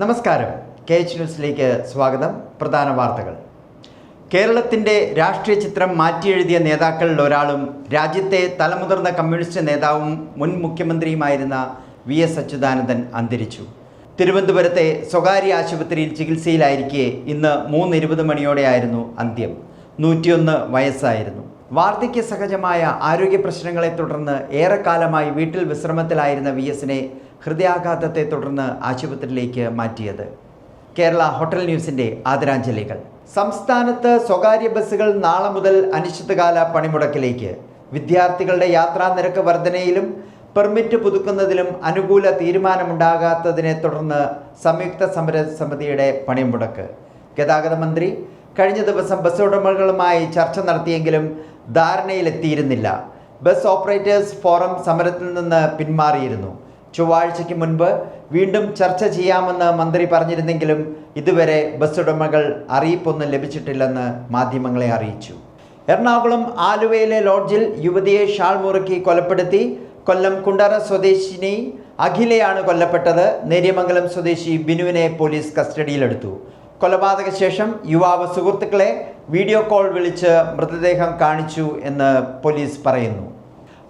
നമസ്കാരം. K H ന്യൂസിലേക്ക് സ്വാഗതം. പ്രധാന വാർത്തകൾ. കേരളത്തിന്റെ രാഷ്ട്രീയ ചിത്രം മാറ്റിയെഴുതിയ നേതാക്കളിൽ ഒരാളും രാജ്യത്തെ തലമുതിർന്ന കമ്മ്യൂണിസ്റ്റ് നേതാവും മുൻ മുഖ്യമന്ത്രിയുമായിരുന്ന വി എസ് അച്യുതാനന്ദൻ അന്തരിച്ചു. തിരുവനന്തപുരത്തെ സ്വകാര്യ ആശുപത്രിയിൽ ചികിത്സയിലായിരിക്കെ ഇന്ന് മൂന്ന് ഇരുപത് മണിയോടെയായിരുന്നു അന്ത്യം. നൂറ്റിയൊന്ന് വയസ്സായിരുന്നു. വാർദ്ധക്യ സഹജമായ ആരോഗ്യ പ്രശ്നങ്ങളെ തുടർന്ന് ഏറെക്കാലമായി വീട്ടിൽ വിശ്രമത്തിലായിരുന്ന വി എസിനെ ഹൃദയാഘാതത്തെ തുടർന്ന് ആശുപത്രിയിലേക്ക് മാറ്റിയത്. കേരള ഹോട്ടൽ ന്യൂസിന്റെ ആദരാഞ്ജലികൾ. സംസ്ഥാനത്ത് സ്വകാര്യ ബസ്സുകൾ നാളെ മുതൽ അനിശ്ചിതകാല പണിമുടക്കിലേക്ക്. വിദ്യാർത്ഥികളുടെ യാത്രാ നിരക്ക് വർധനയിലും പെർമിറ്റ് പുതുക്കുന്നതിലും അനുകൂല തീരുമാനമുണ്ടാകാത്തതിനെ തുടർന്ന് സംയുക്ത സമര സമിതിയുടെ പണിമുടക്ക്. ഗതാഗത മന്ത്രി കഴിഞ്ഞ ദിവസം ബസ് ഉടമകളുമായി ചർച്ച നടത്തിയെങ്കിലും ധാരണയിലെത്തിയിരുന്നില്ല. ബസ് ഓപ്പറേറ്റേഴ്സ് ഫോറം സമരത്തിൽ നിന്ന് പിന്മാറിയിരുന്നു. ചൊവ്വാഴ്ചയ്ക്ക് മുൻപ് വീണ്ടും ചർച്ച ചെയ്യാമെന്ന് മന്ത്രി പറഞ്ഞിരുന്നെങ്കിലും ഇതുവരെ ബസ് ഉടമകൾ അറിയിപ്പൊന്നും ലഭിച്ചിട്ടില്ലെന്ന് മാധ്യമങ്ങളെ അറിയിച്ചു. എറണാകുളം ആലുവയിലെ ലോഡ്ജിൽ യുവതിയെ ഷാൾ മുറുക്കി കൊലപ്പെടുത്തി കൊല്ലം കുണ്ടറ സ്വദേശിനി അഖിലയാണ് കൊല്ലപ്പെട്ടത്. നേര്യമംഗലം സ്വദേശി ബിനുവിനെ പോലീസ് കസ്റ്റഡിയിലെടുത്തു. കൊലപാതക ശേഷം യുവാവ് സുഹൃത്തുക്കളെ വീഡിയോ കോൾ വിളിച്ച് മൃതദേഹം കാണിച്ചു എന്ന് പോലീസ് പറയുന്നു.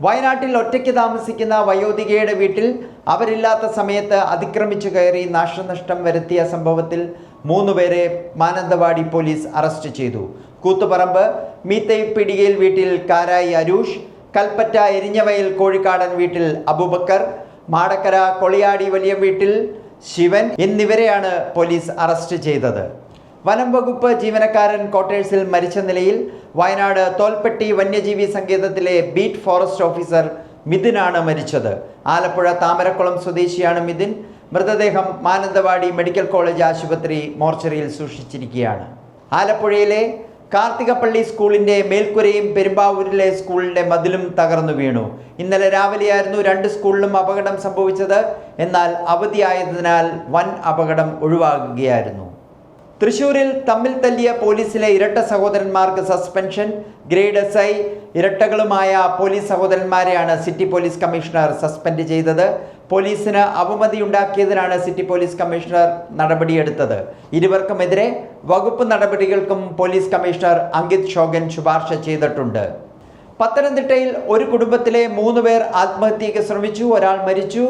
വയനാട്ടിൽ ഒറ്റയ്ക്ക് താമസിക്കുന്ന വയോധികയുടെ വീട്ടിൽ അവരില്ലാത്ത സമയത്ത് അതിക്രമിച്ചു കയറി നാശനഷ്ടം വരുത്തിയ സംഭവത്തിൽ മൂന്നുപേരെ മാനന്തവാടി പോലീസ് അറസ്റ്റ് ചെയ്തു. കൂത്തുപറമ്പ് മീത്തൈ പിടികയിൽ വീട്ടിൽ കാരായി അരൂഷ് കൽപ്പറ്റ എരിഞ്ഞവയൽ കോഴിക്കാടൻ വീട്ടിൽ അബൂബക്കർ മാടക്കര കൊളിയാടി വലിയ വീട്ടിൽ ശിവൻ എന്നിവരെയാണ് പോലീസ് അറസ്റ്റ് ചെയ്തത്. വനം വകുപ്പ് ജീവനക്കാരൻ ക്വാർട്ടേഴ്സിൽ മരിച്ച നിലയിൽ വയനാട് തോൽപ്പെട്ടി വന്യജീവി സങ്കേതത്തിലെ ബീറ്റ് ഫോറസ്റ്റ് ഓഫീസർ മിഥുനാണ് മരിച്ചത്. ആലപ്പുഴ താമരക്കുളം സ്വദേശിയാണ് മിഥുൻ. മൃതദേഹം മാനന്തവാടി മെഡിക്കൽ കോളേജ് ആശുപത്രി മോർച്ചറിയിൽ സൂക്ഷിച്ചിരിക്കുകയാണ്. ആലപ്പുഴയിലെ കാർത്തികപ്പള്ളി സ്കൂളിന്റെ മേൽക്കുരയും പെരുമ്പാവൂരിലെ സ്കൂളിന്റെ മതിലും തകർന്നു വീണു. ഇന്നലെ രാവിലെയായിരുന്നു രണ്ട് സ്കൂളിലും അപകടം സംഭവിച്ചത്. എന്നാൽ അവധിയായതിനാൽ വൻ അപകടം ഒഴിവാകുകയായിരുന്നു. തൃശൂരിൽ തമ്മിൽ തല്ലിയ പോലീസിലെ ഇരട്ട സഹോദരന്മാർക്ക് സസ്പെൻഷൻ ഗ്രേഡ് എസ് ഐ ഇരട്ടകളുമായ പോലീസ് സഹോദരന്മാരെയാണ് സിറ്റി പോലീസ് കമ്മീഷണർ സസ്പെൻഡ് ചെയ്തത്. പോലീസിന് അവമതിയുണ്ടാക്കിയതിനാണ് സിറ്റി പോലീസ് കമ്മീഷണർ നടപടിയെടുത്തത്. ഇരുവർക്കുമെതിരെ വകുപ്പ് നടപടികൾക്കും പോലീസ് കമ്മീഷണർ അങ്കിത് ഷോഗൻ ശുപാർശ ചെയ്തിട്ടുണ്ട്. പത്തനംതിട്ടയിൽ ഒരു കുടുംബത്തിലെ മൂന്ന് പേർ ആത്മഹത്യയ്ക്ക് ശ്രമിച്ചു. ഒരാൾ മരിച്ചു.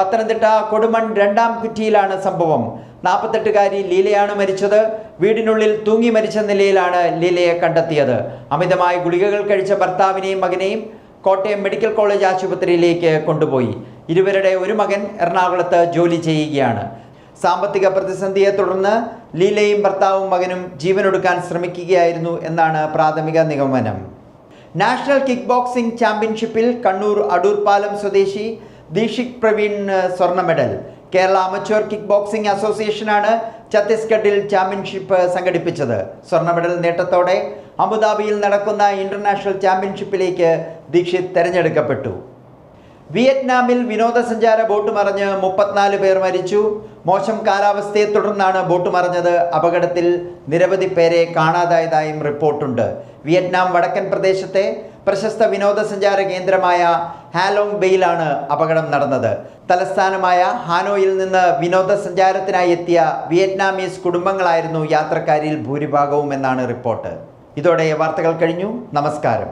പത്തനംതിട്ട കൊടുമൺ രണ്ടാം കുറ്റിയിലാണ് സംഭവം. നാൽപ്പത്തെട്ടുകാരി ലീലയാണ് മരിച്ചത്. വീടിനുള്ളിൽ തൂങ്ങി മരിച്ച നിലയിലാണ് ലീലയെ കണ്ടെത്തിയത്. അമിതമായ ഗുളികകൾ കഴിച്ച ഭർത്താവിനെയും മകനെയും കോട്ടയം മെഡിക്കൽ കോളേജ് ആശുപത്രിയിലേക്ക് കൊണ്ടുപോയി. ഇരുവരുടെ ഒരു മകൻ എറണാകുളത്ത് ജോലി ചെയ്യുകയാണ്. സാമ്പത്തിക പ്രതിസന്ധിയെ തുടർന്ന് ലീലയും ഭർത്താവും മകനും ജീവനൊടുക്കാൻ ശ്രമിക്കുകയായിരുന്നു എന്നാണ് പ്രാഥമിക നിഗമനം. നാഷണൽ കിക്ക് ബോക്സിംഗ് ചാമ്പ്യൻഷിപ്പിൽ കണ്ണൂർ അടൂർപാലം സ്വദേശി ദീക്ഷിത് പ്രവീൺ സ്വർണ medal. Kerala amateur kick boxing അസോസിയേഷനാണ് ഛത്തീസ്ഗഡിൽ ചാമ്പ്യൻഷിപ്പ് സംഘടിപ്പിച്ചത്. സ്വർണ മെഡൽ നേട്ടത്തോടെ അബുദാബിയിൽ നടക്കുന്ന ഇന്റർനാഷണൽ ചാമ്പ്യൻഷിപ്പിലേക്ക് ദീക്ഷിത് തെരഞ്ഞെടുക്കപ്പെട്ടു. വിയറ്റ്നാമിൽ വിനോദസഞ്ചാര ബോട്ട് മറിഞ്ഞ് മുപ്പത്തിനാല് പേർ മരിച്ചു. മോശം കാലാവസ്ഥയെ തുടർന്നാണ് ബോട്ട് മറിഞ്ഞത്. അപകടത്തിൽ നിരവധി പേരെ കാണാതായതായും റിപ്പോർട്ടുണ്ട്. വിയറ്റ്നാം വടക്കൻ പ്രദേശത്തെ പ്രശസ്ത വിനോദസഞ്ചാര കേന്ദ്രമായ ഹാലോങ് ബെയിലാണ് അപകടം നടന്നത്. തലസ്ഥാനമായ ഹാനോയിൽ നിന്ന് വിനോദസഞ്ചാരത്തിനായി എത്തിയ വിയറ്റ്നാമീസ് കുടുംബങ്ങളായിരുന്നു യാത്രക്കാരിൽ ഭൂരിഭാഗവും എന്നാണ് റിപ്പോർട്ട്. ഇതോടെ വാർത്തകൾ കഴിഞ്ഞു. നമസ്കാരം.